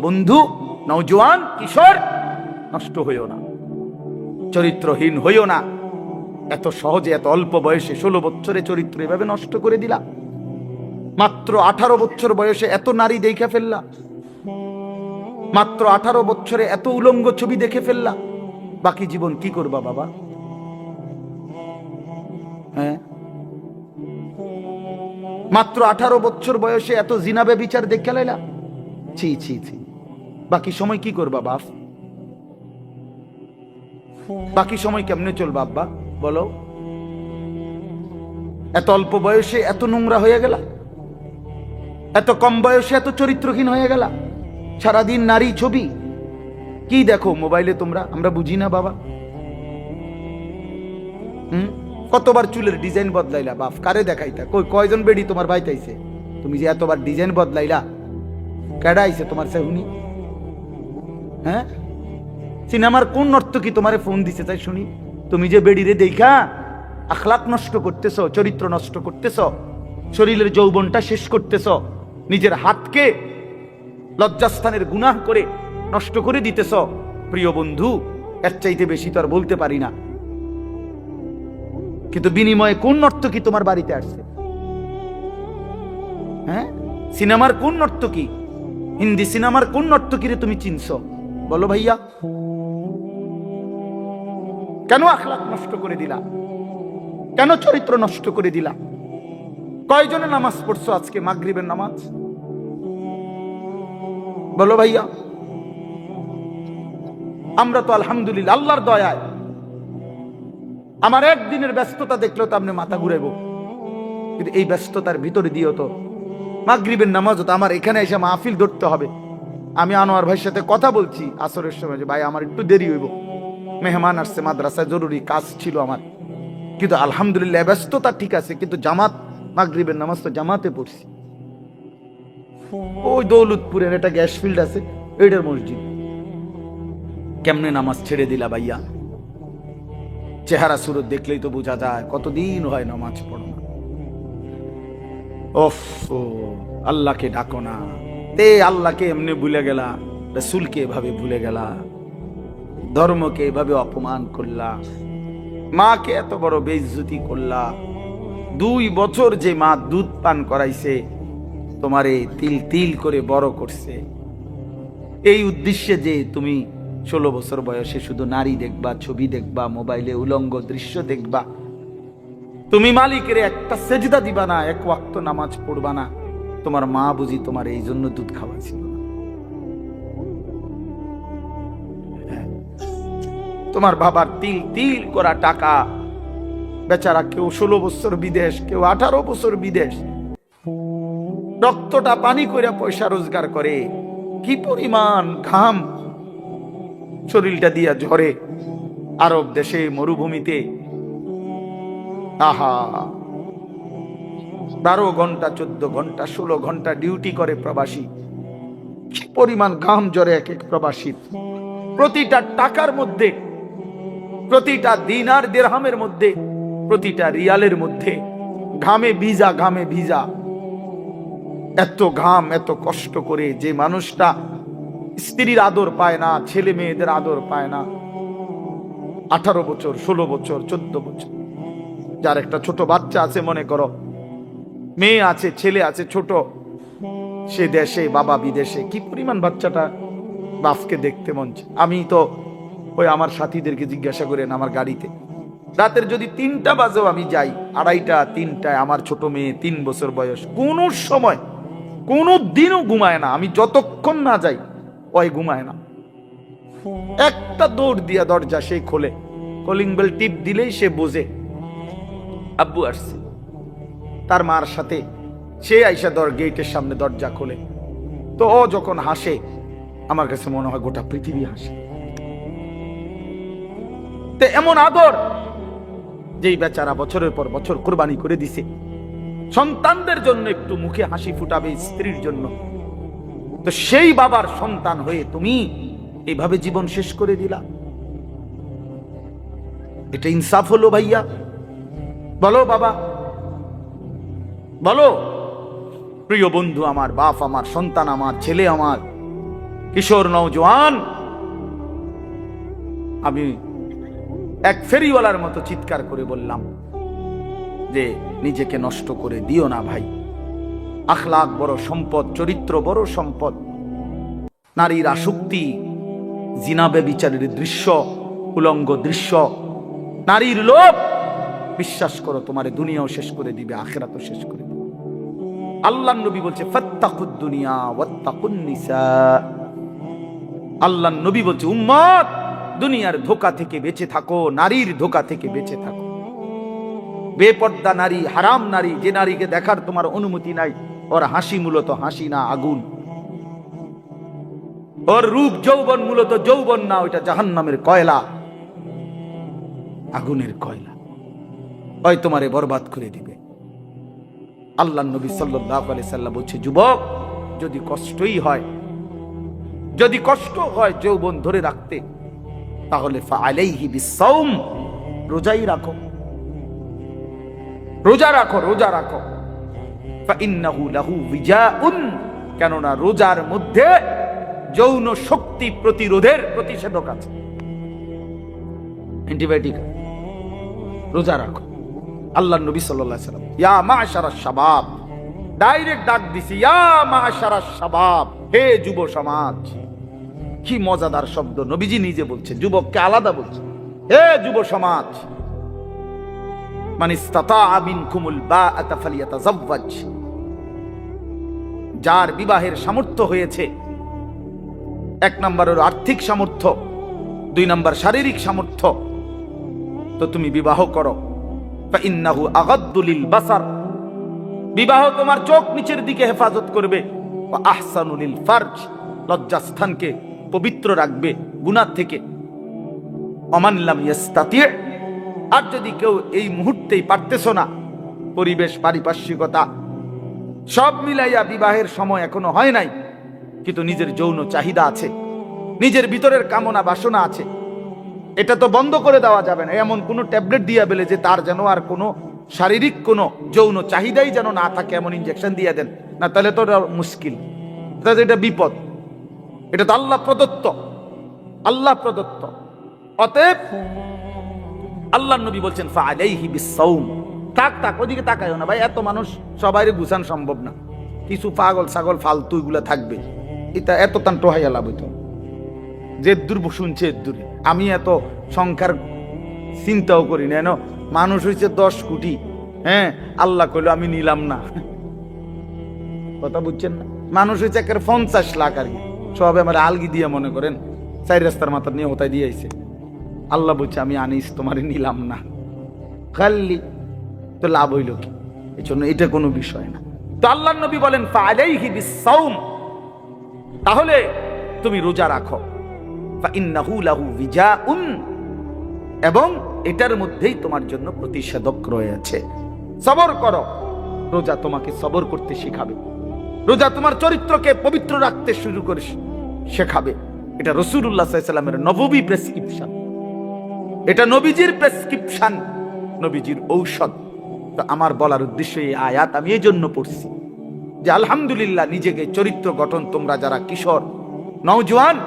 বন্ধু নৌজওয়ান কিশোর, নষ্ট হইও না। চরিত্রহীন হইও না। এত সহজে, এত অল্প বয়সে ষোলো বছরে চরিত্র এভাবে নষ্ট করে দিলা। মাত্র আঠারো বছর বয়সে এত নারী দেখে ফেললা। মাত্র আঠারো বছরে এত উলঙ্গ ছবি দেখে ফেললা। বাকি জীবন কি করবা বাবা? হ্যাঁ? মাত্র আঠারো বছর বয়সে এত জিনাবে বিচার দেখে লাইলা? ছি ছি ছি। বাকি সময় কি করবা, বাপ? বাকি সময় কেমনে চলবা, আব্বা? বলো। এত অল্প বয়সে এত নোংরা হয়ে গেলা? এত কম বয়সে এত চরিত্রহীন হয়ে গেলা? সারাদিন নারী ছবি? কি দেখো মোবাইলে তোমরা? আমরা বুঝি না, বাবা। হুম? কতবার চুলের ডিজাইন বদলাইলা, বাপ? কারে দেখাইতা? কই, কয়জন বেডি তোমার ভাই তাইছে তুমি যে এতবার ডিজাইন বদলাইলা, কেডা আইছে তোমার সেহুনি হ্যাঁ? সিনেমার কোন নর্তকী তোমারে ফোন দিছে? তাই শুনি। তুমি যে বেডিরে দেখা আখলাক নষ্ট করতেছ, চরিত্র নষ্ট করতেছ, শরীরের যৌবনটা শেষ করতেছ, নিজের হাতকে লজ্জাস্থানের গুনাহ করে নষ্ট করে দিতেছ, প্রিয় বন্ধু, এর চাইতে বেশি তো আর বলতে পারি না। কিন্তু বিনিময়ে কোন নর্তকী তোমার বাড়িতে আসছে? হ্যাঁ? সিনেমার কোন নর্তকী হিন্দি সিনেমার কোন নর্তকীরে তুমি চিনছ? বলো ভাইয়া। কেন আখলাক নষ্ট করে দিলা? কেন চরিত্র নষ্ট করে দিলা? কয়জনে নামাজ পড়ছো আজকে মাগরিবের নামাজ? বলো ভাইয়া। আমরা তো আলহামদুলিল্লাহ, আল্লাহর দয়ায়। আমার একদিনের ব্যস্ততা দেখলেও তো আপনি মাথা ঘুরাইব। কিন্তু এই ব্যস্ততার ভিতরে দিও তো মাগরিবের নামাজ তো আমার এখানে এসে মাহফিল ধরতে হবে। আমি আনোয়ার ভাইয়ের সাথে কথা বলছি আসরের সময় যে, ভাই, আমার একটু দেরি হইব। মেহমান আসছে, মাদ্রাসায় জরুরি কাজ ছিল আমার। কিন্তু আলহামদুলিল্লাহ ব্যস্ততা ঠিক আছে, কিন্তু জামাত, মাগরিবের নামাজ তো জামাতে পড়ছি। ওই দৌলতপুরের একটা গ্যাস ফিল্ড আছে, এইটার মসজিদ। কেমনে নামাজ ছেড়ে দিলা ভাইয়া? চেহারা সুরত দেখলেই তো বোঝা যায়, কতদিন হয় নামাজ পড়ো না। ওফ আল্লাহকে ডাকো না। তে আল্লাহকে এমনি ভুলে গেলা, রসুলকে এভাবে ভুলে গেলা, ধর্মকে এভাবে অপমান করলা, মাকে এত বড় বেইজ্জতি করলা, দুই বছর যে মা দুধ পান করাইছে, তোমারে তিল তিল করে বড় করছে। এই উদ্দেশ্যে যে তুমি ষোলো বছর বয়সে শুধু নারী দেখবা, ছবি দেখবা, মোবাইলে উলঙ্গ দৃশ্য দেখবা, তুমি মালিকের একটা সেজদা দিবা না, এক ওয়াক্ত নামাজ পড়বা না। তোমার মা বুঝি তোমার এই জন্য দুধ খাওয়াছিল হ্যাঁ। তোমার বাবার তিল তিল করা টাকা। বেচারা কেউ ষোলো বছর বিদেশ, কেউ আঠারো বছর বিদেশ। রক্তটা পানি করে পয়সা রোজগার করে। কি পরিমাণ ঘাম। শরীরটা দিয়া ঝরে। আরব দেশে মরুভূমিতে। আহা। বারো ঘণ্টা, চোদ্দ ঘণ্টা, ষোলো ঘণ্টা ডিউটি করে প্রবাসী। কি পরিমাণ ঘাম জ্বরে এক এক প্রবাসীর। প্রতিটা টাকার মধ্যে, প্রতিটা দিনার দেড়হামের মধ্যে, প্রতিটা রিয়ালের মধ্যে, ঘামে ভিজা ঘামে ভিজা। এত ঘাম, এত কষ্ট করে যে মানুষটা স্ত্রীর আদর পায় না, ছেলে মেয়েদের আদর পায় না। আঠারো বছর, ষোলো বছর, চোদ্দ বছর। যার একটা ছোট বাচ্চা আছে, মনে করো মেয়ে আছে, ছেলে আছে, ছোট। সে দেশে, বাবা বিদেশে, কি পরিমাণ বাচ্চাটা বাপকে দেখতে মন আমি তো ওই আমার সাথীদেরকে জিজ্ঞাসা করেন আমার গাড়িতে। রাতের যদি তিনটা বাজেও আমি যাই, আড়াইটা, তিনটায় আমার ছোট মেয়ে তিন বছর বয়স, কোনো সময়, কোনো দিনও ঘুমায় না। আমি যতক্ষণ না যাই, ওই ঘুমায় না। একটা দৌড় দিয়া দরজা সেই খোলে। কলিং বেল টিপ দিলেই সে বোঝে। আব্বু আসছে। তার মার সাথে। সে আইসা দর গেটের সামনে দরজা খোলে। তো ও যখন হাসে, আমার কাছে মনে হয় গোটা পৃথিবী হাসে। তে এমন আদর, যেই বেচারা বছরের পর বছর কোরবানি করে দিছে। সন্তানদের জন্য একটু মুখে হাসি ফুটাবে স্ত্রীর জন্য। তো সেই বাবার সন্তান হয়ে তুমি এইভাবে জীবন শেষ করে দিলা। এটা ইনসাফ হলো ভাইয়া। বলো বাবা বলো। প্রিয় বন্ধু আমার, বাপ আমার, সন্তান আমার, ছেলে আমার, কিশোর নৌজওয়ান আমি এক ফেরিওয়ালার মতো চিৎকার করে বললাম যে, নিজেকে নষ্ট করে দিও না ভাই। আখলাক বড় সম্পদ, চরিত্র বড় সম্পদ। নারীর আসক্তি জিনাবে বিচারের দৃশ্য, উলঙ্গ দৃশ্য, নারীর লোভ। বিশ্বাস করো, তোমার দুনিয়াও শেষ করে দিবে, আখেরাতও শেষ করে দিবে। আল্লাহ নবী বলছে আল্লাহ নবী বলছে, উম্মত, দুনিয়ার ধোকা থেকে বেঁচে থাকো, নারীর ধোকা থেকে বেঁচে থাকো। বেপর্দা নারী, হারাম নারী, যে নারীকে দেখার তোমার অনুমতি নাই, ওর হাসি মূলত হাসি না আগুন। ওর রূপ যৌবন মূলত যৌবন না, ওইটা জাহান্নামের কয়লা। আগুনের কয়লা। ওই তোমারে বরবাদ করে দিবে। আল্লাহ নবী সাল্লাহ সাল্লাম বলছে, যুবক, যদি কষ্টই হয়, যদি কষ্ট হয় যৌবন ধরে রাখতে, তাহলে রোজাই রাখো। রোজা রাখো রোজা রাখো। কেননা রোজার মধ্যে যৌন শক্তি প্রতিরোধের প্রতিষেধক আছে। অ্যান্টিবায়োটিক রোজা রাখো। আল্লাহ নবী সাল্লাল্লাহু সাল্লাম, ইয়া মাশারা শাবাব। ডাইরেক্ট ডাক দিছি, ইয়া মাশারা শাবাব, হে যুব সমাজ। কি মজাদার শব্দ, নবীজি নিজে বলছে যুবককে আলাদা বলছে হে যুব সমাজ মানে যার বিবাহের সামর্থ্য হয়েছে, এক নম্বরের আর্থিক সামর্থ্য, দুই নম্বর শারীরিক সামর্থ্য। তো তুমি বিবাহ করো। বিবাহ তোমার চোখ নিচের দিকে হেফাজত করবে। আহসানুলিল ফার্জ, লজ্জাস্থানকে পবিত্র রাখবে গুনার থেকে। অমানলাম আর যদি কেউ এই মুহূর্তেই পারতেছো না, পরিবেশ, পারিপার্শ্বিকতা, সব মিলাইয়া বিবাহের সময় এখনও হয় নাই, কিন্তু নিজের যৌন চাহিদা আছে, নিজের ভিতরের কামনা বাসনা আছে। এটা তো বন্ধ করে দেওয়া যাবে না। এমন কোনো ট্যাবলেট দিয়া বেলে যে তার যেন আর কোনো শারীরিক কোনো যৌন চাহিদাই যেন না থাকে, এমন ইঞ্জেকশন দিয়ে দেন। না, তাহলে তো মুশকিল। তাহলে এটা বিপদ। এটা তো আল্লাহ প্রদত্ত। আল্লাহ প্রদত্ত। অতএব আল্লাহ নবী বলছেন, ফাআলাইহি বিসাউম থাক ওদিকে তাকায়ও না। ভাই, এত মানুষ সবাইরে গুছান সম্ভব না। কিছু পাগল ছাগল ফালতু এগুলা থাকবে। এটা এত তান টোহাইয়া লাভ হইতো। যে দূর শুনছে দূরে। আমি এত সংখ্যার চিন্তাও করি না, এনো। মানুষ হয়েছে দশ কোটি হ্যাঁ? আল্লাহ কইলো আমি নিলাম না। কথা বুঝছেন না? মানুষ হয়েছে একের পঞ্চাশ লাখ আর কি। সব আমার আলগি দিয়ে মনে করেন চাই রাস্তার মাথা নিয়ে হতাই দিয়ে আইছে। আল্লাহ বলছে, আমি আনিস, তোমারে নিলাম না। খাল্লি তো লাভ হইল কি? এই জন্য এটা কোনো বিষয় না। তো আল্লাহ নবী বলেন তাহলে তুমি রোজা রাখো। এবং এটার মধ্যেই তোমার জন্য প্রতিষেধক রয়েছে। সবর করো। রোজা তোমাকে সবর করতে শেখাবে। রোজা তোমার চরিত্রকে পবিত্র রাখতে শুরু করে শেখাবে। এটা রসুল্লাহ নববী প্রেসক্রিপশন। এটা নবীজির প্রেসক্রিপশন, নবীজির ঔষধ। তো আমার বলার উদ্দেশ্য এই আয়াত আমি এই জন্য পড়ছি যে আলহামদুলিল্লাহ নিজেকে চরিত্র গঠন তোমরা যারা কিশোর, নওজোয়ান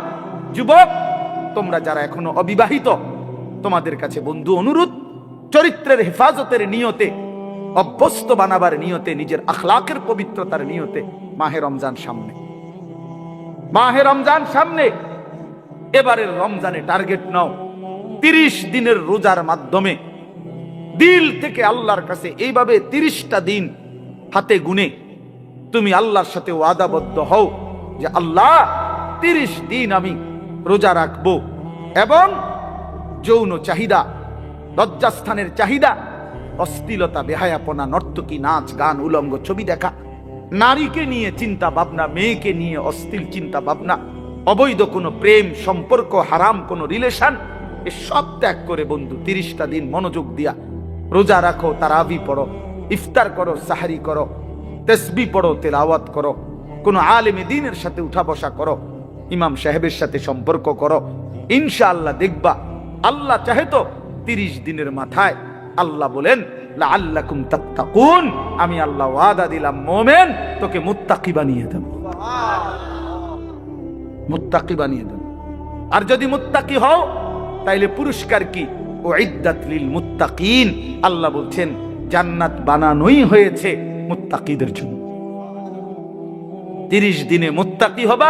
যুবক, তোমরা যারা এখনও অবিবাহিত, তোমাদের কাছে বন্ধু অনুরোধ, চরিত্রের হেফাজতের নিয়তে, অভ্যস্ত বানাবার নিয়তে, নিজের আখলাকের পবিত্রতার নিয়তে, মাহে রমজান সামনে। মাহে রমজান সামনে। এবারের রমজানে টার্গেট নাও। তিরিশ দিনের রোজার মাধ্যমে দিল থেকে আল্লাহর কাছে এইভাবে তিরিশটা দিন হাতে গুনে তুমি আল্লাহর সাথে ওয়াদাবদ্ধ হও যে আল্লাহ, তিরিশ দিন আমি রোজা রাখব। এবং যৌন চাহিদা, লজ্জাস্থানের চাহিদা, অস্থিলতা, বেহায়াপনা, নর্তকী, নাচ, গান, উলঙ্গ, ছবি দেখা, নারীকে নিয়ে চিন্তা ভাবনা, মেয়েকে নিয়ে অস্থির চিন্তা ভাবনা, অবৈধ কোনো প্রেম, সম্পর্ক, হারাম কোনো রিলেশন সব ত্যাগ করে বন্ধু, তিরিশটা দিন মনোযোগ দিয়া রোজা রাখো, তারাবি পড়ো, ইফতার করো সাহারি করো, তেসবি পড়ো, তেলাওয়াত করো, কোনো আলেমে দিনের সাথে উঠা বসা করো ইমাম সাহেবের সাথে সম্পর্ক করো। ইনশাআল্লাহ দেখবা, আল্লাহ চাহে তো তিরিশ দিনের মাথায় আল্লাহ বলেন আমি আল্লাহ ওয়াদা দিলাম, মোমেন, তোকে মুত্তাকি বানিয়ে দেব। মুত্তাকি বানিয়ে দেন আর যদি মুত্তাকি হও, তাইলে পুরস্কার কি? ও ইদ্দাত লিল মুত্তাকিন। আল্লাহ বলছেন, জান্নাত বানানোই হয়েছে মুত্তাকিদের জন্য। তিরিশ দিনে মুত্তাকি হবা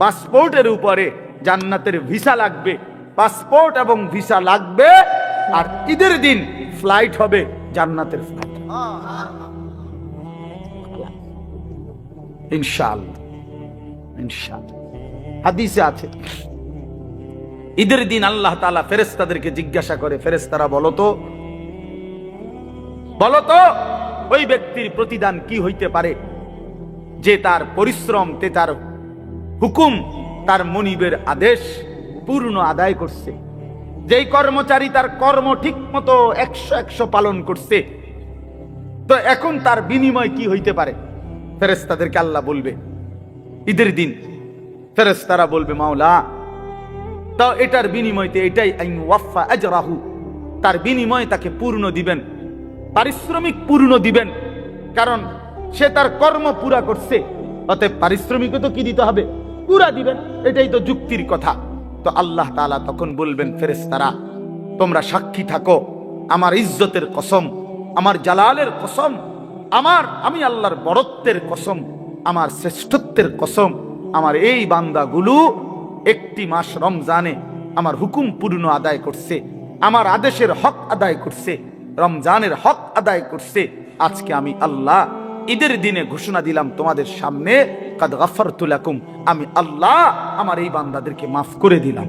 পাসপোর্টের উপরে জান্নাতের ভিসা লাগবে। পাসপোর্ট এবং ভিসা লাগবে আর ঈদের দিন ফ্লাইট হবে জান্নাতের ফ্লাইট। ইনশাআল্লাহ ইনশাআল্লাহ। হাদিসে আছে, ঈদের দিন আল্লাহ তাআলা ফেরেশতাদেরকে জিজ্ঞাসা করে, ফেরেশতারা বলো বলতো বলো তো, ওই ব্যক্তির প্রতিদান কি হইতে পারে? যে তার পরিশ্রম তে তার হুকুম তার মনিবের আদেশ পূর্ণ আদায় করছে। যেই কর্মচারী তার কর্ম ঠিক মতো একশো একশো পালন করছে, তো এখন তার বিনিময় কি হইতে পারে? ফেরেস্তাদেরকে আল্লাহ বলবে, ঈদের দিন ফেরেস্তারা বলবে, মাওলা, তা এটার বিনিময়তে এটাই আইন ওয়াফা আজরাহু। তার বিনিময় তাকে পূর্ণ দিবেন, পারিশ্রমিক পূর্ণ দিবেন, কারণ সে তার কর্ম পুরা করছে। অতএব পারিশ্রমিকও তো কি দিতে হবে? পুরা দিবেন, এটাই তো যুক্তির কথা। তো আল্লাহ তালা তখন বলবেন, ফেরেশতারা, তোমরা সাক্ষী থাকো, আমার ইজ্জতের কসম, আমার জালালের কসম, আমার, আমি আল্লাহর বরত্বের কসম, আমার শ্রেষ্ঠত্বের কসম, আমার এই বান্দাগুলো একটি মাস রমজানে আমার হুকুম পূর্ণ আদায় করছে, আমার আদেশের হক আদায় করছে, রমজানের হক আদায় করছে, আজকে আমি আল্লাহ ঈদের দিনে ঘোষণা দিলাম তোমাদের সামনে, কাদ গাফারতুলাকুম আমি আল্লাহ আমার এই বান্দাদেরকে মাফ করে দিলাম।